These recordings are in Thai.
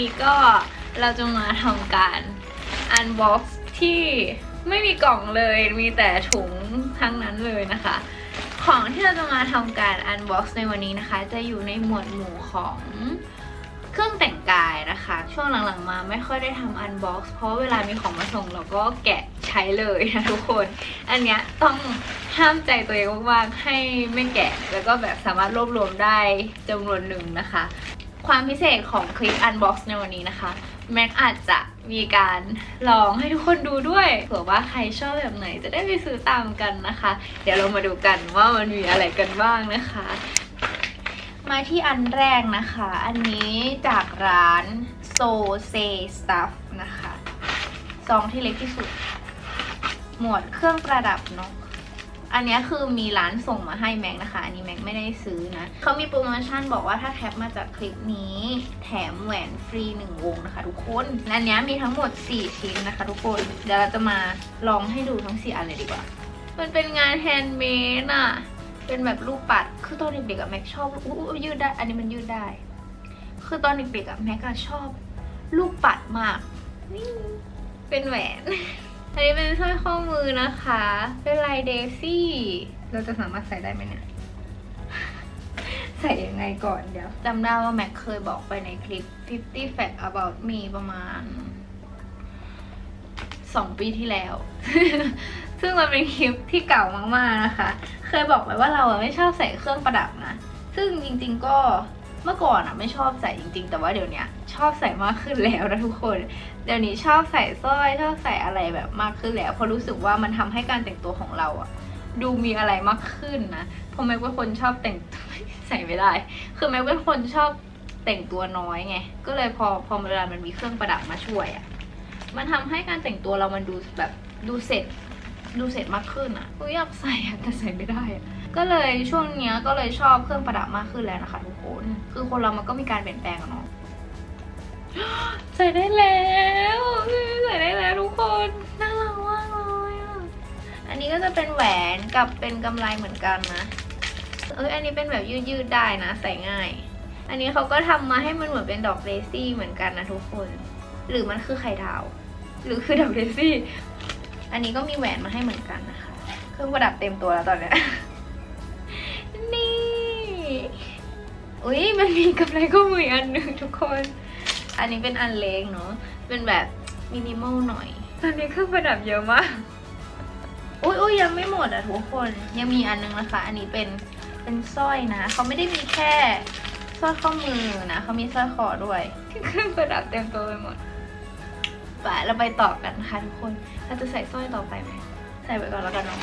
นี้ก็เราจะมาทำการอันบ็อกซ์ที่ไม่มีกล่องเลยมีแต่ถุงทั้งนั้นเลยนะคะ ของที่เราจะมาทำการอันบ็อกซ์ในวันนี้นะคะ จะอยู่ในหมวดหมู่ของเครื่องแต่งกายนะคะ ช่วงหลังๆมาไม่ค่อยได้ทำอันบ็อกซ์เพราะเวลามีของมาส่งเราก็แกะใช้เลยนะทุกคน อันเนี้ยต้องห้ามใจตัวเองมากๆให้ไม่แกะแล้วก็แบบสามารถรวบรวมได้จำนวนหนึ่งนะคะ ความพิเศษของคลิป Unbox ในวันนี้นะคะ แม็กอาจจะมีการลองให้ทุกคนดูด้วยเผื่อว่าใครชอบแบบไหนจะได้ไปซื้อตามกันนะคะ เดี๋ยวเรามาดูกันว่ามันมีอะไรกันบ้างนะคะ มาที่อันแรกนะคะ อันนี้จากร้าน So Say Stuff นะคะซองที่เล็กที่สุด หมวดเครื่องประดับเนาะ อันนี้คือมีร้านส่งมาให้แม็กนะคะ อันนี้แม็กไม่ได้ซื้อนะเขามีโปรโมชั่นบอกว่าถ้าแคปมาจากคลิปนี้ แถมแหวนฟรี 1 วงนะคะ ทุกคนอันนี้มีทั้งหมด 4 ชิ้นนะคะ ทุกคนเดี๋ยวเราจะมาลองให้ดูทั้ง 4 อันเลยดีกว่า มันเป็นงานแฮนด์เมดอะเป็นแบบรูปปัด คือตอนเด็กๆอะแม็กชอบอู้ยืดได้ อันนี้มันยืดได้ คือตอนเด็กๆอะแม็กอะชอบ ลูกปัดมากนี่เป็นแหวน อันนี้เป็นสร้อยข้อมือนะคะ เป็นลายเดซี่ เราจะสามารถใส่ได้ไหมเนี่ย ใส่ยังไงก่อนเดี๋ยวจำได้ว่าแม็กเคยบอกไปในคลิป 50 fact about me ประมาณ 2 ปีที่แล้ว ซึ่งมันเป็นคลิปที่เก่ามากๆนะคะ เคยบอกไปว่าเราไม่ชอบใส่เครื่องประดับนะ ซึ่งจริงๆก็ เมื่อก่อนอะไม่ชอบใส่จริง ๆ แต่ว่าเดี๋ยวนี้ชอบใส่มากขึ้นแล้วนะทุกคน เดี๋ยวนี้ชอบใส่สร้อยชอบใส่อะไรแบบมากขึ้นแล้วเพราะรู้สึกว่ามันทำให้การแต่งตัวของเราอะดูมีอะไรมากขึ้นนะเพราะแม็กเป็นคนชอบแต่งใส่ไม่ได้ คือแม็กเป็นคนชอบแต่งตัวน้อยไง ก็เลยพอพอเวลามันมีเครื่องประดับมาช่วยอะมันทำให้การแต่งตัวเรามันดูแบบดูเสร็จดูเสร็จมากขึ้นอะก็อยากใส่อะแต่ใส่ไม่ได้อะ ก็เลยช่วงเนี้ยก็เลยชอบเครื่องประดับมากขึ้นแล้วนะคะทุกคน คือคนเรามันก็มีการเปลี่ยนแปลงเนาะใส่ได้แล้วใส่ได้แล้วทุกคนน่ารักมากเลยอันนี้ก็จะเป็นแหวนกับเป็นกำไรเหมือนกันนะเอ้ยอันนี้เป็นแบบยืดๆได้นะ ใส่ง่าย อันนี้เขาก็ทำมาให้มันเหมือนเป็นดอกเดซี่เหมือนกันนะทุกคน หรือมันคือไข่ดาว หรือคือดอกเดซี่ อันนี้ก็มีแหวนมาให้เหมือนกันนะคะ เครื่องประดับเต็มตัวแล้วตอนเนี้ย อุ้ยมันมีกำไรข้อมืออีกอันหนึ่งทุกคน อันนี้เป็นอันเล็กเนาะเป็นแบบมินิมอลหน่อย ตอนนี้เครื่องประดับเยอะมาก อุ้ยอุ้ยยังไม่หมดอะทุกคน ยังมีอันนึงนะคะ อันนี้เป็นเป็นสร้อยนะ เขาไม่ได้มีแค่สร้อยข้อมือนะเขามีสร้อยคอด้วย เครื่องประดับเต็มตัวไปหมดไปเราไปต่อกันนะคะทุกคน เราจะใส่สร้อยต่อไปไหม ใส่ไปก่อนแล้วกันเนาะ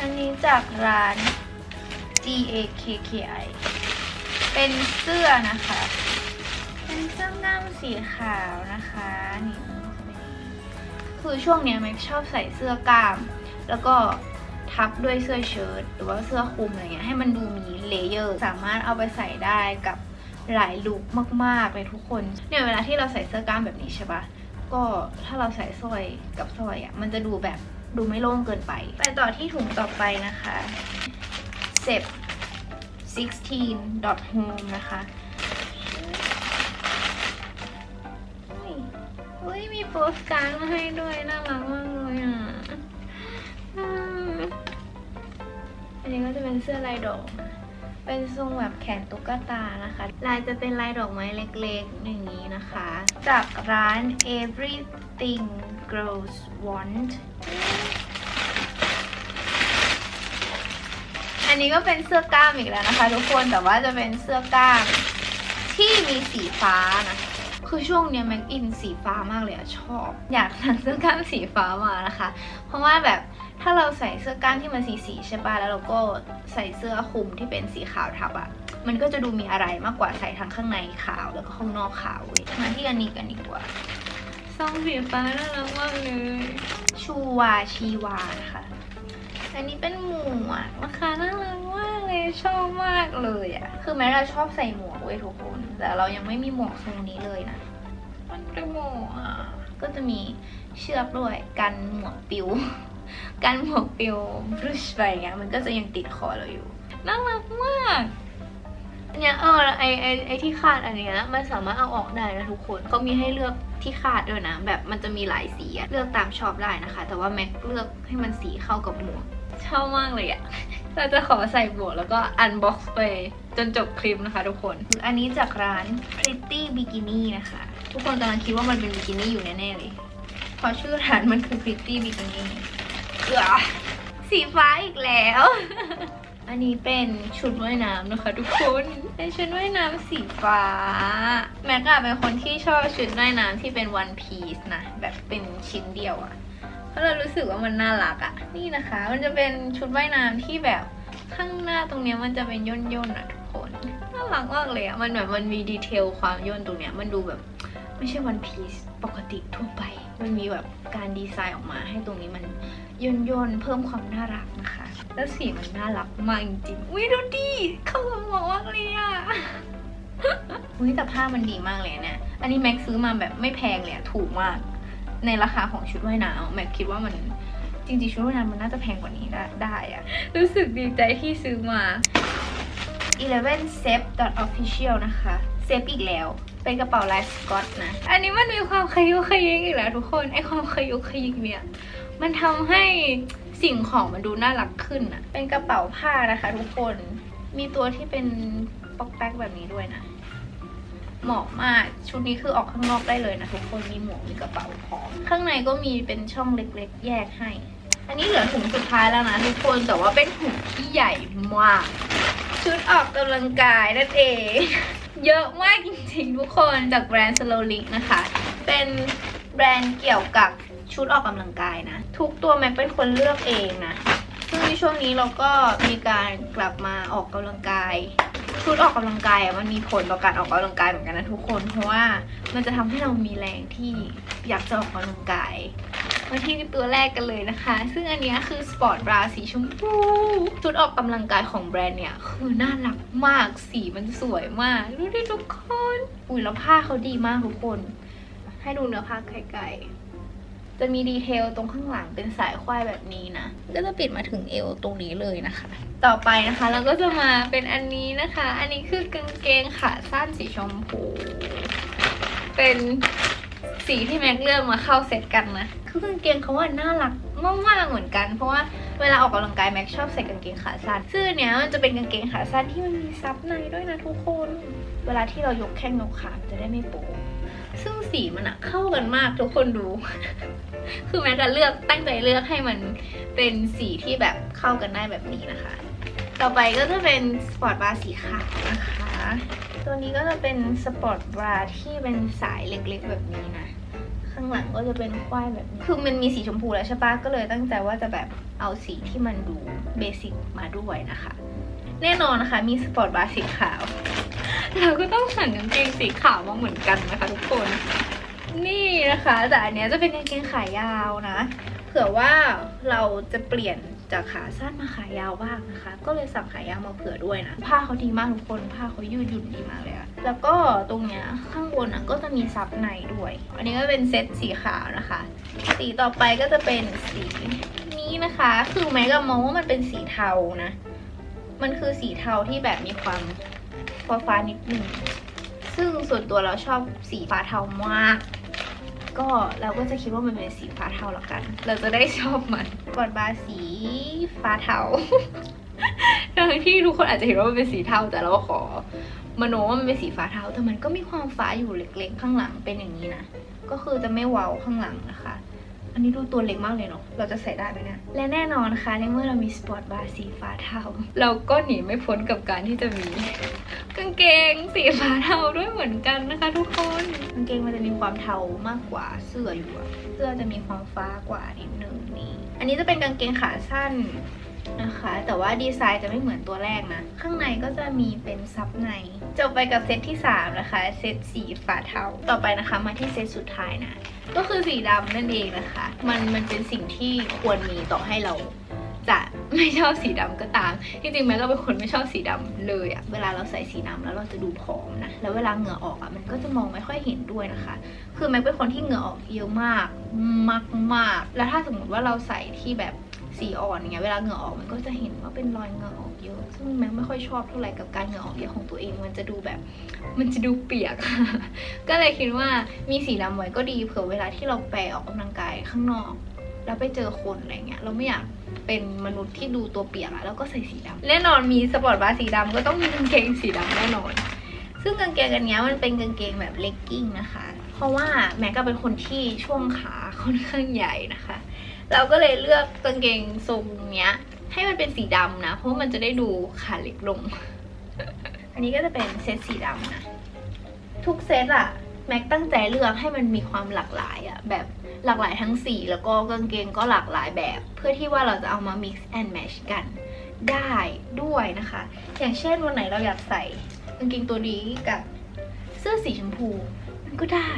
อันนี้จากร้าน G A K K I เป็นเสื้อนะคะ เป็นเสื้อกล้ามสีขาวนะคะนี่คือช่วงเนี้ยแม็กชอบใส่เสื้อกล้าม แล้วก็ทับด้วยเสื้อเชิ้ตหรือว่าเสื้อคลุมอะไรเงี้ยให้มันดูมีเลเยอร์ สามารถเอาไปใส่ได้กับหลายลุคมากๆเลยทุกคนเนี่ยเวลาที่เราใส่เสื้อกล้ามแบบนี้ใช่ปะก็ถ้าเราใส่สร้อยกับสร้อยอะมันจะดูแบบดูไม่โล่งเกินไป ไปต่อที่ถุงต่อไปนะคะ เซฟ16 home นะคะอุ้ย มีโปสการ์ดมาให้ด้วย น่ารักมากเลยอะ อันนี้ก็จะเป็นเสื้อลายดอก เป็นทรงแบบแขนตุ๊กตานะคะ ลายจะเป็นลายดอกไม้เล็กๆ อย่างนี้นะคะ จากร้าน Everything Girls Want นนี้ก็เป็นเสื้อกล้ามอีกแล้วนะคะ ทุกคนแต่ว่าจะเป็นเสื้อกล้าม ที่มีสีฟ้านะคือช่วงเนี้ยแม็กอินสีฟ้ามากเลยอะชอบ อยากสั่งเสื้อกล้ามสีฟ้ามานะคะ เพราะว่าแบบถ้าเราใส่เสื้อกล้ามที่มันสีสีๆใช่ป่ะแล้วเราก็ใส่เสื้อคลุมที่เป็นสีขาวทับอะมันก็จะดูมีอะไรมากกว่าใส่ทั้งข้างในขาวแล้วก็ข้างนอกขาวเว้ยมาที่อันนี้กันดีกว่าซองสีฟ้าน่ารักมากเลย ชูวาชีวานะคะ อันนี้เป็นหมวกนะคะน่ารักมากเลยชอบมากเลยอะ่ะคือแม้เราชอบใส่หมวกเว้ยทุกคน แต่เรายังไม่มีหมวกทรงนี้เลยนะ มันเป็นหมวกอะก็จะมีเชือกด้วยกันหมวกปิวกันหมวกปิวบรุชไปอย่างเงี้ยมันก็จะยังติดคอเราอยู่น่ารักมากเนี่ยเออไอไอไอที่คาดอันเนี้ยมันสามารถเอาออกได้นะทุกคนเขามีให้เลือกที่คาดด้วยนะ แบบมันจะมีหลายสีเลือกตามชอบได้นะคะ แต่ว่าแม็กเลือกให้มันสีเข้ากับหมวก ชอบมากเลยอะเราจะขอใส่หมวกแล้วก็อันบ็อกซ์ไปจนจบคลิปนะคะทุกคน อันนี้จากร้าน Pretty Bikini นะคะ ทุกคนกำลังคิดว่ามันเป็นบิกินี่อยู่แน่ๆเลยเพราะชื่อร้านมันคือ Pretty Bikini เอือสีฟ้าอีกแล้ว อันนี้เป็นชุดว่ายน้ำนะคะ ทุกคน เป็นชุดว่ายน้ำสีฟ้า แม็กอะเป็นคนที่ชอบชุดว่ายน้ำที่เป็นวันพีซนะ แบบเป็นชิ้นเดียวอะ เพราะเรารู้สึกว่ามันน่ารักอะนี่นะคะ มันจะเป็นชุดว่ายน้ำที่แบบข้างหน้าตรงเนี้ยมันจะเป็นย่นๆอะทุกคนน่ารักมากเลยอะมันแบบมันมีดีเทลความย่นตรงเนี้ยมันดูแบบไม่ใช่วันพีซปกติทั่วไป มันมีแบบการดีไซน์ออกมาให้ตรงนี้มันย่นย่นๆเพิ่มความน่ารักนะคะ แล้วสีมันน่ารักมากจริงๆอุ้ยดูดิเข้ากับหมวกมากเลยอะอุ้ยแต่ผ้ามันดีมากเลยเนี่ย อันนี้แม็กซื้อมาแบบไม่แพงเลยถูกมาก ในราคาของชุดว่ายน้ำแม็กคิดว่ามันจริงๆชุดว่ายน้ำมันน่าจะแพงกว่านี้ได้ได้อะรู้สึกดีใจที่ซื้อมา11 s e p official นะคะเซฟอีกแล้ว เป็นกระเป๋าลายสกอตนะ อันนี้มันมีความขยุกขยิกอีกแล้วทุกคน ไอความขยุกขยิกเนี่ย มันทำให้สิ่งของมันดูน่ารักขึ้นอะเป็นกระเป๋าผ้านะคะทุกคน มีตัวที่เป็นป๊อกแป๊กแบบนี้ด้วยนะ เหมาะมาก ชุดนี้คือออกข้างนอกได้เลยนะทุกคน มีหมวก มีกระเป๋าพร้อม ข้างในก็มีเป็นช่องเล็กๆ แยกให้ อันนี้เหลือถุงสุดท้ายแล้วนะทุกคน แต่ว่าเป็นถุงที่ใหญ่มาก ชุดออกกำลังกายนั่นเอง เยอะมากจริงๆทุกคนจากแบรนด์ Slow l i k นะคะ เป็นแบรนด์เกี่ยวกับชุดออกกำลังกายนะ ทุกตัวแม็กเป็นคนเลือกเองนะซึ่งในช่วงนี้เราก็มีการกลับมาออกกำลังกาย ชุดออกกำลังกายมันมีผลต่อการออกกำลังกายเหมือนกันนะทุกคนเพราะว่ามันจะทำให้เรามีแรงที่อยากจะออกกำลังกายมาที่ตัวแรกกันเลยนะคะ ซึ่งอันนี้คือสปอร์ตบราสีชมพูชุดออกกำลังกายของแบรนด์เนี่ย คือน่ารักมากสีมันสวยมาก ดูดิทุกคน อุ้ยแล้วผ้าเขาดีมากทุกคน ให้ดูเนื้อผ้าไกลๆ จะมีดีเทลตรงข้างหลังเป็นสายควายแบบนี้นะ ก็จะปิดมาถึงเอวตรงนี้เลยนะคะ ต่อไปนะคะเราก็จะมาเป็นอันนี้นะคะ อันนี้คือกางเกงขาสั้นสีชมพู เป็นสีที่แม็กเลือกมาเข้าเซตกันนะ คือกางเกงเขาว่าน่ารักมากๆเหมือนกัน เพราะว่าเวลาออกกำลังกายแม็กชอบใส่กางเกงขาสั้นซึ่อนเนี้ยมันจะเป็นกางเกงขาสั้นที่มันมีซับในด้วยนะทุกคน เวลาที่เรายกแข้งยกขาจะได้ไม่โป๊ ซึ่งสีมันอะเข้ากันมากทุกคนดู คือแม็กก็เลือกตั้งใจเลือกให้มันเป็นสีที่แบบเข้ากันได้แบบนี้นะคะ ต่อไปก็จะเป็นสปอร์ตบาร์สีขาวนะคะ ตัวนี้ก็จะเป็นสปอร์ตบราที่เป็นสายเล็กๆแบบนี้นะ ข้างหลังก็จะเป็นควายแบบนี้ คือมันมีสีชมพูแล้วใช่ปะก็เลยตั้งใจว่าจะแบบเอาสีที่มันดูเบสิกมาด้วยนะคะ แน่นอนนะคะมีสปอร์ตบาร์สีขาว เราก็ต้องสั่งกางเกงสีขาวมาเหมือนกันนะคะทุกคน นี่นะคะ แต่อันเนี้ยจะเป็นกางเกงขายาวนะ เผื่อว่าเราจะเปลี่ยนจากขาสั้นมาขายาวบ้างนะคะ ก็เลยสั่งขายาวมาเผื่อด้วยนะ ผ้าเขาดีมากทุกคน ผ้าเขายืดหยุ่นดีมากเลยอะแล้วก็ตรงเนี้ยข้างบนอะก็จะมีซับในด้วย อันนี้ก็เป็นเซตสีขาวนะคะ สีต่อไปก็จะเป็นสีนี้นะคะ คือแม้ก็มองว่ามันเป็นสีเทานะ มันคือสีเทาที่แบบมีความ ฟ้าฟ้านิดนึงซึ่งส่วนตัวเราชอบสีฟ้าเทามาก ก็เราก็จะคิดว่ามันเป็นสีฟ้าเทาแล้วกัน เราจะได้ชอบมันกอดบาร์สีฟ้าเทาทั้งที่ทุกคนอาจจะเห็นว่ามันเป็นสีเทาแต่เราขอมโนว่ามันเป็นสีฟ้าเทาแต่มันก็มีความฟ้าอยู่เล็กๆ ข้างหลังเป็นอย่างนี้นะ ก็คือจะไม่เว้าข้างหลังนะคะ อันนี้ดูตัวเล็กมากเลยเนาะ เราจะใส่ได้ไหมเนี่ย และแน่นอนนะคะในเมื่อเรามีสปอร์ตบาร์สีฟ้าเทา เราก็หนีไม่พ้นกับการที่จะมีกางเกงสีฟ้าเทาด้วยเหมือนกันนะคะ ทุกคน กางเกงมันจะมีความเทามากกว่าเสื้ออยู่อะเสื้อจะมีความฟ้ากว่านิดนึงนี่ อันนี้จะเป็นกางเกงขาสั้น นะคะ แต่ว่าดีไซน์จะไม่เหมือนตัวแรกนะ ข้างในก็จะมีเป็นซับใน จบไปกับเซตที่สามนะคะ เซตสีฟ้าเทา ต่อไปนะคะมาที่เซตสุดท้ายนะ ก็คือสีดำนั่นเองนะคะ มันมันเป็นสิ่งที่ควรมีต่อให้เราจะไม่ชอบสีดำก็ตามจริงๆแม่ก็เป็นคนไม่ชอบสีดำเลยอะเวลาเราใส่สีดำแล้วเราจะดูผอมนะ แล้วเวลาเหงื่อออกอะมันก็จะมองไม่ค่อยเห็นด้วยนะคะ คือแม็กเป็นคนที่เหงื่อออกเยอะมาก มากมาก แล้วถ้าสมมติว่าเราใส่ที่แบบ สีอ่อนอย่างเงี้ยเวลาเหงื่อออกมันก็จะเห็นว่าเป็นรอยเหงื่อออกเยอะ ซึ่งแม็กไม่ค่อยชอบเท่าไหร่กับการเหงื่อออกเยอะของตัวเอง มันจะดูแบบ มันจะดูเปียก ก็เลยคิดว่ามีสีดำไว้ก็ดีเผื่อเวลาที่เราไปออกกำลังกายข้างนอก แล้วไปเจอคนอะไรเงี้ยเราไม่อยากเป็นมนุษย์ที่ดูตัวเปียกอะแล้วก็ใส่สีดำแน่นอนมีสปอร์ตบาร์สีดำก็ต้องมีกางเกงสีดำแน่นอน ซึ่งกางเกงอันเนี้ยมันเป็นกางเกงแบบเลกกิ้งนะคะ เพราะว่าแม็กก็เป็นคนที่ช่วงขาค่อนข้างใหญ่นะคะ เราก็เลยเลือกกางเกงทรงเนี้ย ให้มันเป็นสีดำนะ เพราะมันจะได้ดูขาเล็กลง อันนี้ก็จะเป็นเซตสีดำนะ ทุกเซตอะแม็กตั้งใจเลือกให้มันมีความหลากหลายอะแบบหลากหลายทั้งสีแล้วก็กางเกงก็หลากหลายแบบ เพื่อที่ว่าเราจะเอามา mix and match กันได้ด้วยนะคะ อย่างเช่นวันไหนเราอยากใส่กางเกงตัวนี้กับเสื้อสีชมพู มันก็ได้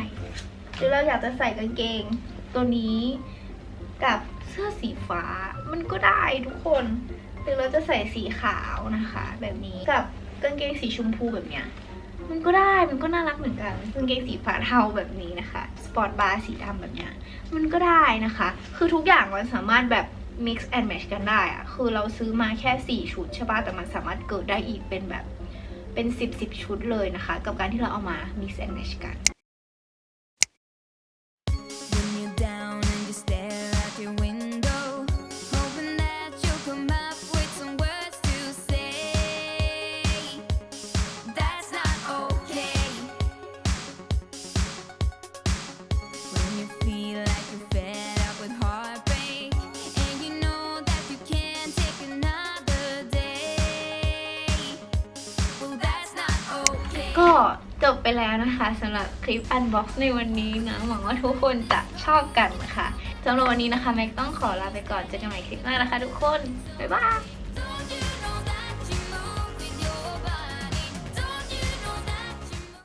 หรือเราอยากจะใส่กางเกงตัวนี้ กับเสื้อสีฟ้า มันก็ได้ทุกคน หรือเราจะใส่สีขาวนะคะ แบบนี้กับกางเกงสีชมพูแบบเนี้ยมันก็ได้มันก็น่ารักเหมือนกันกางเกงสีฟ้าเทาแบบนี้นะคะ สปอร์ตบาร์สีดำแบบเนี้ยมันก็ได้นะคะ คือทุกอย่างมันสามารถแบบ mix and match กันได้อะคือเราซื้อมาแค่ 4 ชุดใช่ปะแต่มันสามารถเกิดได้อีกเป็นแบบเป็น 10 10 ชุดเลยนะคะ กับการที่เราเอามา mix and match กัน ก็จบไปแล้วนะคะสำหรับคลิปอันบ็อกซ์ในวันนี้นะหวังว่าทุกคนจะชอบกันนะคะสำหรับวันนี้นะคะแม็กต้องขอลาไปก่อนเจอกันใหม่คลิปหน้านะคะ ทุกคน บ๊ายบาย